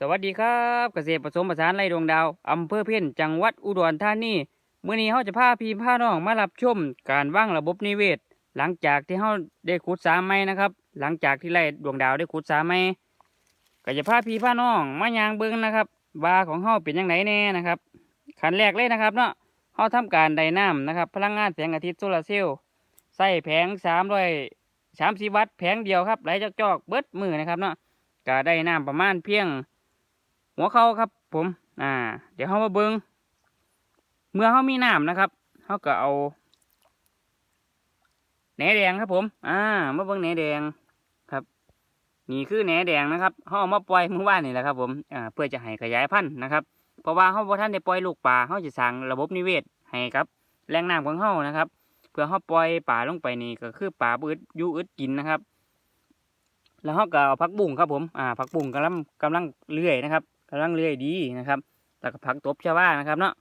สวัสดีครับเกษตรผสมผสานไรดวงดาวอำเภอเพี้ยนจังหวัดอุดรธานีเมื่อนี้เขาจะพาพี่พาน้องมารับชมการว่างระบบนิเวศ หลังจากที่เขาได้ขุดสาไม้นะครับ หลังจากที่ไรดวงดาวได้ขุดสาไม้ก็จะพาพี่พาน้องมายางเบิ้งนะครับว่าของเขาเป็นยังไงแน่นะครับขั้นแรกเลยนะครับเนาะเขาทำการไดน้ำนะครับ พลังงานแสงอาทิตย์โซลาร์เซลล์ใส่แผงสามร้อยสามสิบวัตต์แผงเดียวครับไหลจอกๆเบิดมือนะครับเนาะก็ได้น้ำประมาณเพียง หัวเข่าครับ ผม อ่า เดี๋ยวเขามาเบิงเมื่อเขามีน้ำนะครับเขาก็เอาแหนแดงครับผม อ่า มาเบิงแหนแดงครับ นี่คือแหนแดงนะครับเขาเอามาปล่อยเมื่อวานนี่แหละครับ ผม อ่า เพื่อจะให้ขยายพันธุ์นะครับ เพราะว่าเขาบ่ท่านได้ปล่อยลูกปลาเขาจะสร้างระบบนิเวศให้ครับแหล่งน้ำของเขานะครับ เพื่อเขาปล่อยปลาลงไปนี่ก็คือปลาบืดยูอึดกินนะครับ แล้วเขาก็เอาผักบุ้งครับผม อ่าผักบุ้งกำลังกำลังเลื่อยนะครับ กำลังเลื่อยดีนะครับแล้วก็ผักตบชาวานะครับเนาะ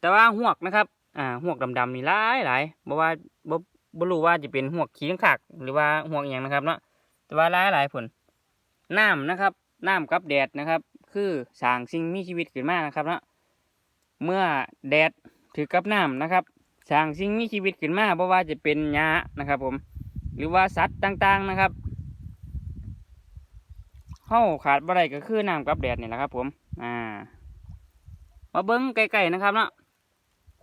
แต่ว่าหวกนะครับ อ่าหวกดำๆนี่หลายหลายบ่ว่าบ่บ่รู้ว่าจะเป็นหวกขี้ขากหรือว่าหวกอย่างนะครับเนาะแต่ว่าหลายหลายผลน้ำนะครับน้ำกับแดดนะครับ คือสร้างสิ่งมีชีวิตขึ้นมานะครับเนาะเมื่อแดดถือกับน้ำนะครับสร้างสิ่งมีชีวิตขึ้นมาบ่ว่าจะเป็นหญ้านะครับ ผม หรือว่าสัตว์ต่างๆนะครับ เฮาขาดบ่ได้ก็คือน้ำกับแดดนี่แหละครับ ผม อ่า มาเบิ้งใกลๆนะครับเนาะ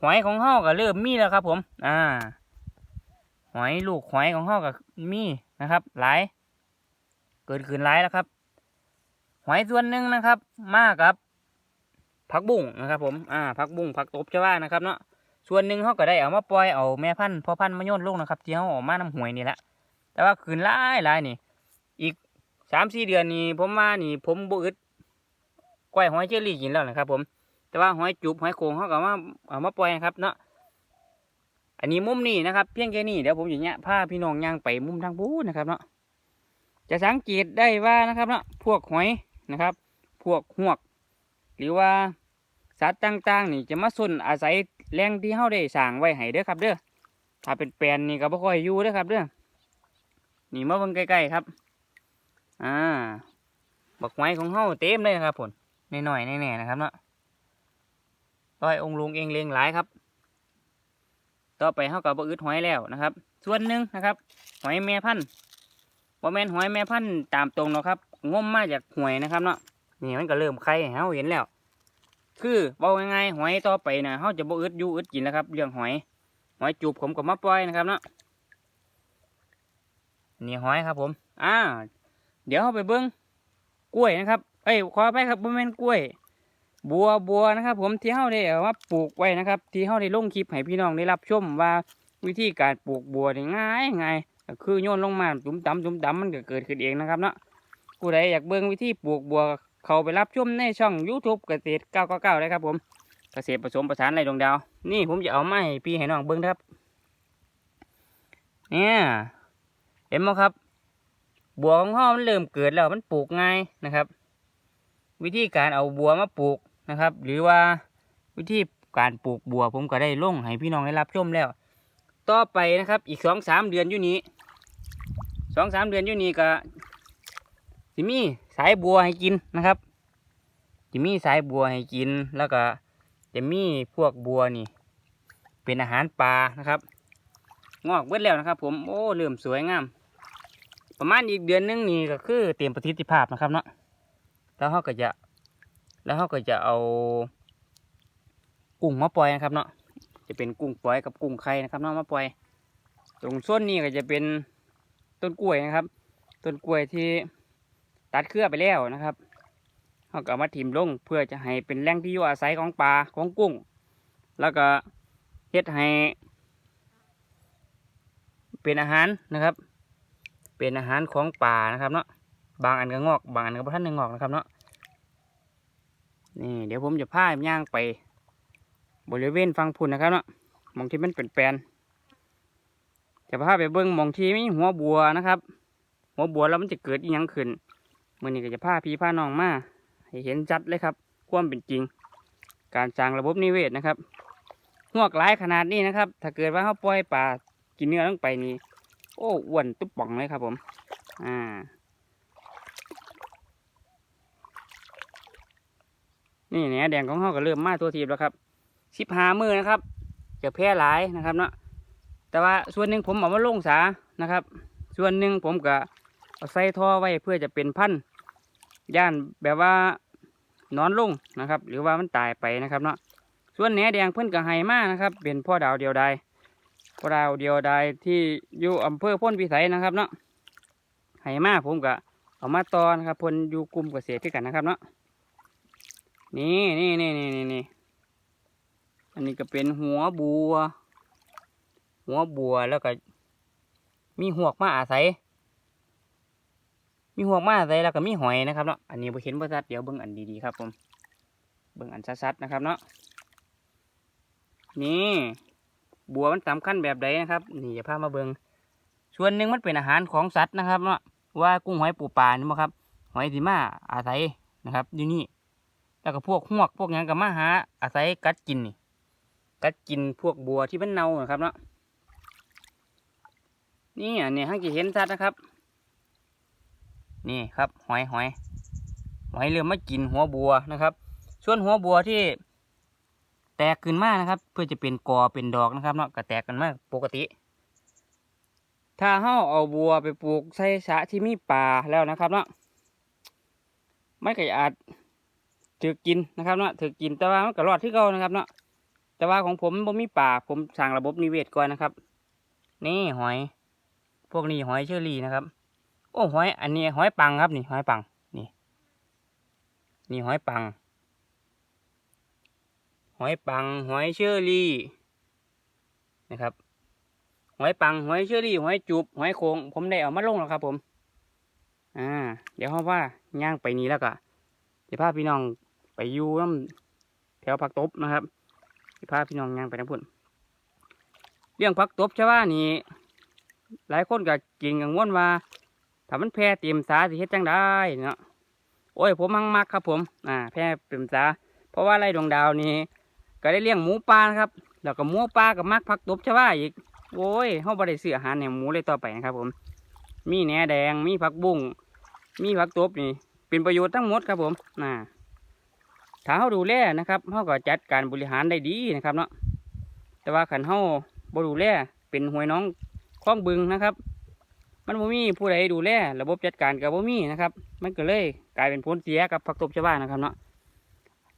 หอยของเฮาก็เริ่มมีแล้วครับ ผม อ่า หอยลูกหอยของเฮาก็มีนะครับ หลาย เกิดขึ้นหลายแล้วครับ หอยส่วนหนึ่งนะครับ มากครับผักบุ้งนะครับ ผม อ่าผักบุ้งผักตบชวานะครับเนาะ ส่วนหนึ่งเขาก็ได้เอามาปล่อยเอาแม่พันธุ์พ่อพันธุ์มาโยนลงนะครับที่เขาออกมาน้ำหวยนี่แหละ แต่ว่าขืนหลายหลายนี่ อีก สามสี่เดือนนี่ผมมานี่ ผมบ่อึดก้อยหอยเจอรี่กินแล้วนะครับ ผม แต่ว่าหอยจุบหอยโขงเขาก็เอามาเอามาปล่อยนะครับเนาะอันนี้มุมนี้นะครับ เพียงแค่นี้เดี๋ยวผมจะเนี่ยพาพี่น้องย่างไปมุมทางพูนนะครับเนาะจะสังเกตได้ว่านะครับเนาะพวกหอยนะครับ พวกหวก หรือว่าสัตว์ต่างๆ นี่จะมาส่นอาศัยแหล่งที่เขาได้สร้างไว้ให้เด้อครับ เด้อถ้าเป็นแปลนนี่ก็บ่ค่อยอยู่เด้อครับ เด้อนี่มาเบิ่งใกล้ๆครับ อ่าบักไม้ของเฮาเต็มเลยครับผลหน่อยแน่ๆนะครับเนาะร้อยองลุงเองเลี้ยงหลายครับ ต่อไปเฮากับบอึดหอยแล้วนะครับ ส่วนหนึ่งนะครับ หอยแม่พันธุ์บ่แม่นหอยแม่พันธุ์ตามตรงเนาะครับงมมาจากหวยนะครับเนาะนี่มันก็เริ่มไข่ให้เฮาเห็นแล้ว คือบอกง่ายๆหอยต่อไปนะเฮาจะบ่อึดอยู่อึดกินแล้วครับ เรื่องหอย หอยจูบผมก็มาปล่อยนะครับเนาะนี่หอยครับผม อ่า เดี๋ยวเราไปเบิ้งกล้วยนะครับ เอ้ยขอไปครับบ่แม่นกล้วย บัวบัวนะครับ ผมที่เฮาได้เอามาปลูกไว้นะครับ ที่เฮาได้ลงคลิปให้พี่น้องได้รับชมว่าวิธีการปลูกบัวนี่ง่ายง่ายก็คือโยนลงมาจุ่มดำจุ่มดำมันก็เกิดขึ้นเองนะครับเนาะผู้ใดอยากเบิ้งวิธีปลูกบัวเขาไปรับชมในช่อง YouTube เกษตร999เลยครับผมเกษตรผสมผสานไรดวงดาว นี่ผมจะเอาไม้พี่ให้น้องเบิ้งครับ เนี่ย เห็นไหมครับ บัวของห้อมันเริ่มเกิดแล้วมันปลูกง่ายนะครับ วิธีการเอาบัวมาปลูกนะครับ หรือว่าวิธีการปลูกบัวผมก็ได้ลงให้พี่น้องได้รับชมแล้ว ต่อไปนะครับอีกสองสามเดือนอยู่นี้สองสามเดือนอยู่นี้ก็จะมีสายบัวให้กินนะครับจะมีสายบัวให้กินแล้วก็จะมีพวกบัวนี่ เป็นอาหารปลานะครับ งอกเบิดแล้วนะครับ ผมโอ้เริ่มสวยงาม ประมาณอีกเดือนหนึงนี่ก็คือเตรียมประสิทธิภาพนะครับเนาะแล้วเขาก็จะ แล้วเขาก็จะเอา กุ้งมาปล่อยนะครับเนาะจะเป็นกุ้งปล่อยกับกุ้งไข่นะครับเนาะมาปล่อย ตรงส่วนนี้ก็จะเป็นต้นกล้วยนะครับ ต้นกล้วยที่ตัดเครือไปแล้วนะครับเขาก็มาถิ่มลงเพื่อจะให้เป็นแหล่งที่อยู่อาศัยของปลาของกุ้ง แล้วก็เฮ็ดให้เป็นอาหารนะครับ เป็นอาหารของป่านะครับเนาะบางอันก็งอก บางอันก็บ่ทันงอกนะครับเนาะนี่เดี๋ยวผมจะพาย่างไป บริเวณฟังพุ่นนะครับเนาะมองที่มันเป็นแปลนจะพาไปเบิ้งมองที่มีหัวบัวนะครับ หัวบัวแล้วมันจะเกิดอีหยังขึ้นเมื่อนี้ก็จะพาพี่พาน้องมาให้เห็นจัดเลยครับ ความเป็นจริง การสร้างระบบนิเวศนะครับหวกหลายขนาดนี้นะครับ ถ้าเกิดว่าเขาปล่อยป่ากินเนื้อลงไปนี่ โอ้อ้วนตุ๊บป่องเลยครับผม อ่า นี่เนี่ยแดงของเขาก็เริ่มมาตัวทีบแล้วครับสิบหามือนะครับจะแพร่หลายนะครับเนาะแต่ว่าส่วนหนึ่งผมเอามาลงสานะครับ ส่วนหนึ่งผมก็เอาใส่ท่อไว้เพื่อจะเป็นพันธุ์ย่านแบบว่านอนลงนะครับ หรือว่ามันตายไปนะครับเนาะส่วนแหนแดงเพิ่นก็ให้มากนะครับ เป็นพ่อดาวเดียวดายพ่าวเดียวดายที่อยู่อำเภอพ้นพิสัยนะครับเนาะให้มาผมก็เอามาตอนะครับพนอยู่กลุ่มเกษตรด้วยกันนะครับเนาะนี่นี่นี่นี่นี่นี่อันนี้ก็เป็นหัวบัว หัวบัวแล้วก็ มีหวกมาอาศัย มีหวกมาอาศัยแล้วก็มีหอยนะครับเนาะอันนี้บ่เห็นบ่ชัดเดี๋ยวเบิ่งอันดีๆครับผมเบิ่งอันชัดๆนะครับเนาะนี่ บัวมันสำคัญแบบใดนะครับ นี่จะพามาเบิงส่วนหนึ่งมันเป็นอาหารของสัตว์นะครับเนาะว่ากุ้งหอยปูปลานี่มั้งครับหอยสีมาอาศัยนะครับอยู่นี่แล้วก็พวกหวกพวกหยังก็มาหาอาศัยกัดกินนี่กัดกินพวกบัวที่มันเน่านะครับเนาะนี่อันนี้ห้างกี่เห็นชัดนะครับ นี่ครับหอยหอยหอยเริ่มมากินหัวบัวนะครับ ส่วนหัวบัวที่ แตกขึ้นมานะครับ เพื่อจะเป็นกอเป็นดอกนะครับเนาะก็แตกกันมากปกติ ถ้าเฮาเอาบัวไปปลูกใส่สะที่มีป่าแล้วนะครับเนาะไมันก็อาจถือกินนะครับเนาะถือกินแต่ว่ามันก็รอดที่เก่านะครับเนาะแต่ว่าของผมบ่มีป่าผมสร้างระบบนิเวศก่อนนะครับ นี่หอย พวกนี้หอยเชอรี่นะครับ โอ้หอย อันนี้หอยปังครับนี่หอยปังนี่ นี่หอยปัง หอยปัง หอยเชอรี่นะครับ หอยปัง หอยเชอรี่ หอยจูบหอยโขงผมได้เอามาลงแล้วครับ ผม อ่า เดี๋ยวเขาว่าย่างไปนี้แล้วก็เดี๋ยวพาพี่น้องไปอยู่น้ำแถวผักตบนะครับเดี๋ยวพาพี่น้องย่างไปน้ำพุ่นเรื่องผักตบใช่ว่านี่หลายคนก็กินกังวลว่าถ้ามันแพร่เต็มสาสิเฮ็ดจังได้เนาะโอ้ยผมมังมักครับผม อ่า แพร่เต็มสาเพราะว่าไรดวงดาวนี่ ก็ได้เลี้ยงหมูป่านะครับ แล้วก็หมูป่ากับมักผักตบชาวาอีก โอ้ยเฮาบ่ได้ซื้ออาหารให้หมูเลยต่อไปนะครับผม มีแหนแดง มีผักบุ้ง มีผักตบนี่ เป็นประโยชน์ทั้งหมดครับผมน่าถ้าเฮาดูแลนะครับเฮาก็จัดการบริหารได้ดีนะครับเนาะ แต่ว่าขันเฮาบ่ดูแลเป็นหวยน้องคลองบึงนะครับ มันบ่มีผู้ใดดูแลระบบจัดการกับบ่มีนะครับ มันก็เลยกลายเป็นผลเสียกับผักตบชาวบ้านนะครับเนาะ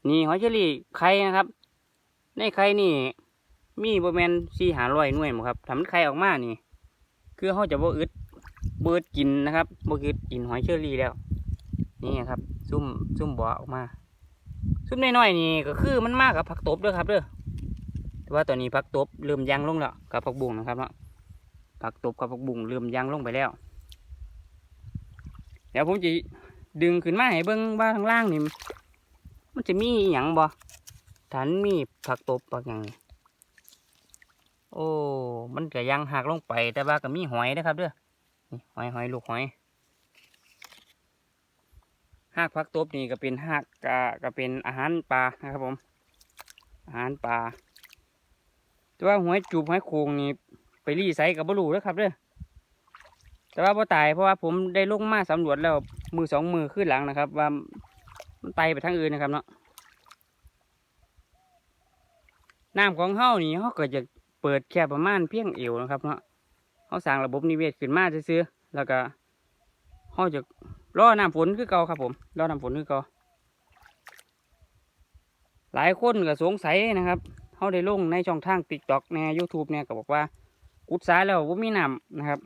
นี่หอยเชอรี่ไข่นะครับ ในไข่นี่ มีบแมนสี่หาร้อยหน่วยหมดครับทำมันไข่ออกมานี่ คือเขาจะบ่อึดเบิดกินนะครับบ่อึดกินหอยเชอรี่แล้ว นี่ครับ ซุ่มซุ่มบ่อออกมา ซุ่มน้อยๆนี่ก็คือมันมากกับผักตบด้วยครับเด้อแต่ว่าตอนนี้ผักตบเริ่มยังลงแล้วกับผักบุ้งนะครับเนาะผักตบกับผักบุ้งเริ่มยังลงไปแล้ว เดี๋ยวผมจะดึงขึ้นมาให้เบิ้งว่าข้างล่างนี่มันจะมีอหย่างบ่ ฐานมีผักตบผักหยังโอ้ มันก็ยังหักลงไป แต่ว่าก็มีหอยนะครับเด้อหอยหอยลูกหอยหากผักตบนี่ก็เป็นหากกะก็เป็นอาหารปลานะครับผม อาหารปลาแต่ว่าหอยจูบหอยโขงนี่ไปรีไซกับบรูแล้วครับเด้อแต่ว่าพอตายเพราะว่าผมได้ลงมาสำรวจแล้วมือสองมือขึ้นหลังนะครับ ว่ามันไตไปทางอื่นนะครับเนาะ น้ำของเฮานี่เฮาก็จะเปิดแค่ประมาณเพียงเอวนะครับเนาะเฮาสร้างระบบนิเวศขึ้นมาซื่อๆแล้วก็เฮาจะรอน้ำฝนคือเก่าครับผมรอน้ำฝนคือเก่าหลายคนก็สงสัยนะครับเฮาได้ลงในช่องทาง TikTok ใน YouTube เนี่ยก็บอกว่ากุดสายแล้วว่ามีน้ำนะครับ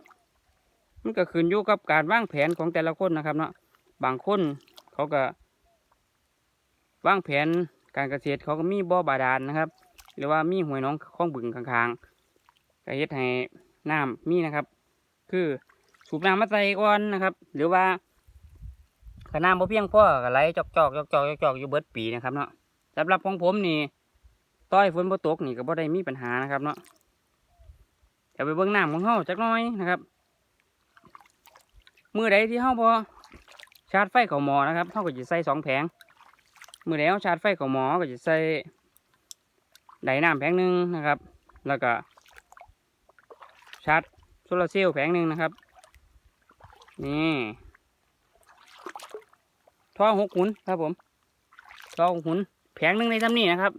มันก็ขึ้นอยู่กับการวางแผนของแต่ละคนนะครับเนาะบางคนเขาก็วางแผนการเกษตรเขาก็มีบ่อบาดาลนะครับ หรือว่ามีห้วยน้องคลองบึงข้างๆก็เฮ็ดให้น้ำมีนะครับ คือสูบน้ำมาใส่ก่อนนะครับ หรือว่าขน้ำบ่เพียงพอก็ไหลจอกจอกจอกจอกจอกจอกอยู่เบิดปีนะครับเนาะสำหรับของผมนี่ต้อยฝนบ่ตกนี่ก็บ่ได้มีปัญหานะครับเนาะเดี๋ยวไปเบิ่งน้ำของเฮาจักหน่อยนะครับมือใดที่เฮาพอชาร์จไฟเข้าหมอนะครับเฮาก็จะใส่สองแผงมือใดเฮาชาร์จไฟเข้าหมอก็จะใส่ ไดน้ำแผงหนึ่งนะครับ แล้วก็ชาร์จโซลาร์เซลล์แผงหนึ่งนะครับ นี่ท่อหกหุนครับผมท่อหกหุนแผงหนึ่งในซ้ำนี่นะครับ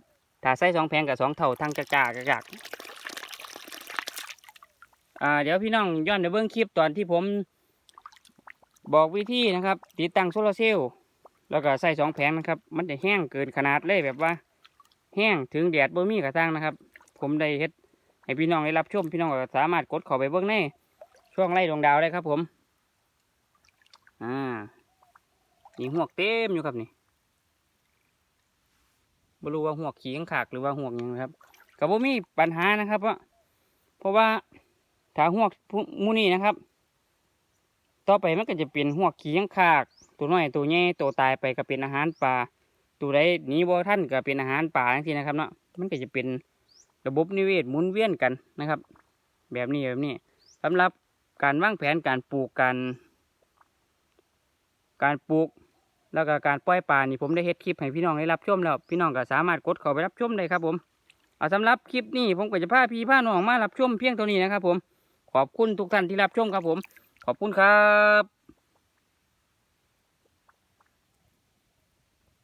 ถ้าใส่สองแผงกับสองเท่าทางกระจากระจากอ่าเดี๋ยวพี่น้องย้อนเดี๋ยวเบิ้องคลิปตอนที่ผมบอกวิธีนะครับ ติดตั้งโซลาร์เซลล์แล้วก็ใส่สองแผงนะครับ มันจะแห้งเกินขนาดเลยแบบว่า แห้งถึงแดดบ่มีกระทั่งนะครับ ผมได้เฮ็ดให้พี่น้องได้รับชมพี่น้องก็สามารถกดเข้าไปเบิ้งในช่วงไล่ดวงดาวได้ครับ ผม อ่านี่หวกเต็มอยู่ครับนี่บ่รู้ว่าหวกขี้ขางขากหรือว่าหวกยังครับกับบ่มีปัญหานะครับว่าเพราะว่าถ้าหวกพวกหมูนี่นะครับ ต่อไปมันก็จะเป็นหวกขี้ข้างขาก ตัวน้อยตัวใหญ่ตัวตายไปก็เป็นอาหารปลา ตัวใดหนีบ่ท่านก็เป็นอาหารป่าจังซี่นะครับเนาะมันก็จะเป็นระบบนิเวศหมุนเวียนกันนะครับ แบบนี้แบบนี้สำหรับการวางแผนการปลูกการ การปลูกแล้วก็การปล่อยปลานี่ผมได้เฮ็ดคลิปให้พี่น้องได้รับชมแล้วพี่น้องก็สามารถกดเข้าไปรับชมได้ครับผมเอาสำหรับคลิปนี้ผมก็จะพาพี่พาน้องมารับชมเพียงเท่านี้นะครับผมขอบคุณทุกท่านที่รับชมครับผม ขอบคุณครับ